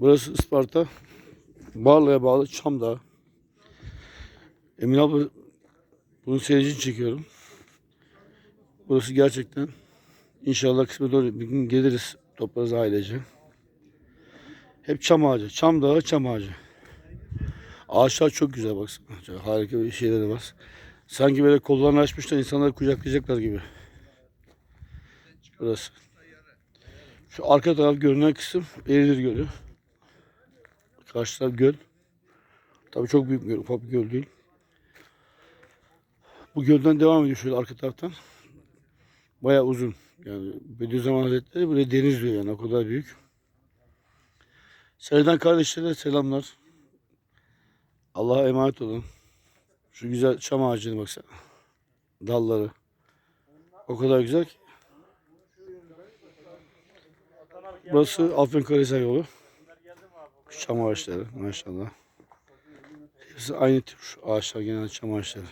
Burası Isparta. Barla'ya bağlı Çam Dağı. Emin abla bunu için çekiyorum. Burası gerçekten inşallah kısmet olur. Bir gün geliriz toplarız ailece. Hep çam ağacı. Çam dağı, çam ağacı. Ağaçlar çok güzel baksana. Harika bir şeyleri var. Sanki böyle kollarını açmışlar insanları kucaklayacaklar gibi. Burası. Şu arka taraf görünen kısım Eğridir Gölü. Karşı taraf göl. Tabii çok büyük bir göl, ufak bir göl değil. Bu gölden devam ediyor şöyle arka taraftan. Bayağı uzun. Yani Bediüzzaman Hazretleri buraya deniz diyor yani o kadar büyük. Serdan kardeşlere selamlar. Allah'a emanet olun. Şu güzel çam ağacına baksana. Dalları. O kadar güzel ki. Burası Afyonkarahisar yolu. Çam ağaçları maşallah. Hepsi aynı tür ağaçlar genelde çam ağaçları.